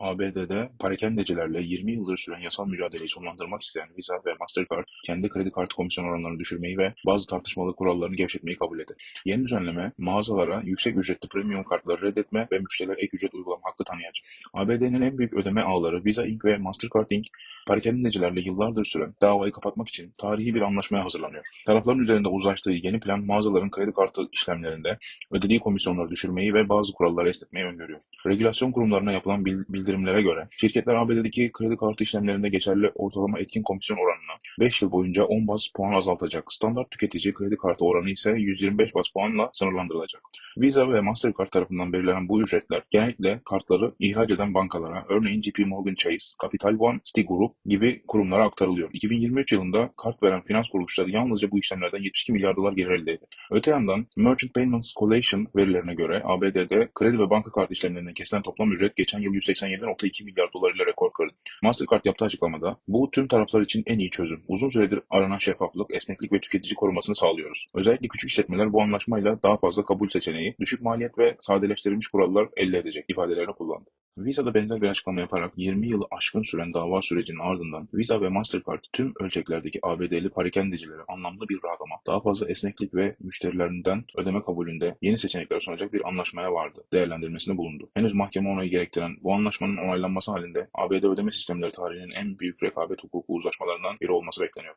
ABD'de parakendecilerle 20 yıldır süren yasal mücadeleyi sonlandırmak isteyen Visa ve Mastercard, kendi kredi kartı komisyon oranlarını düşürmeyi ve bazı tartışmalı kurallarını gevşetmeyi kabul etti. Yeni düzenleme, mağazalara yüksek ücretli premium kartları reddetme ve müşterilere ek ücret uygulama hakkı tanıyacak. ABD'nin en büyük ödeme ağları Visa Inc. ve Mastercard Inc. parakendecilerle yıllardır süren davayı kapatmak için tarihi bir anlaşmaya hazırlanıyor. Tarafların üzerinde uzlaştığı yeni plan mağazaların kredi kartı işlemlerinde ödediği komisyonları düşürmeyi ve bazı kuralları esnetmeyi öngörüyor. Regülasyon kurumlarına yapılan bil- bildirimlere göre şirketler ABD'deki kredi kartı işlemlerinde geçerli ortalama etkin komisyon oranını 5 yıl boyunca 10 bas puan azaltacak. Standart tüketici kredi kartı oranı ise 125 bas puanla sınırlandırılacak. Visa ve Mastercard tarafından belirlenen bu ücretler genellikle kartları ihraç eden bankalara, örneğin JP Morgan Chase, Capital One, Citigroup gibi kurumlara aktarılıyor. 2023 yılında kart veren finans kuruluşları yalnızca bu işlemlerden 72 milyar dolar gelir elde etti. Öte yandan Merchant Payments Coalition verilerine göre ABD'de kredi ve banka kart işlemlerinden kesilen toplam ücret geçen yıl 187.2 milyar dolar ile rekor kırdı. Mastercard yaptığı açıklamada bu tüm taraflar için en iyi çözüm. Uzun süredir aranan şeffaflık, esneklik ve tüketici korumasını sağlıyoruz. Özellikle küçük işletmeler bu anlaşmayla daha fazla kabul seçeneği, düşük maliyet ve sadeleştirilmiş kurallar elde edecek ifadelerini kullandı. Visa da benzer bir açıklama yaparak 20 yılı aşkın süren dava sürecinin ardından Visa ve Mastercard tüm ölçeklerdeki ABD'li parakendecilere anlamlı bir rahatlama, daha fazla esneklik ve müşterilerinden ödeme kabulünde yeni seçenekler sunacak bir anlaşmaya vardı, değerlendirmesinde bulundu. Henüz mahkeme onayı gerektiren bu anlaşmanın onaylanması halinde ABD ödeme sistemleri tarihinin en büyük rekabet hukuku uzlaşmalarından biri olması bekleniyor.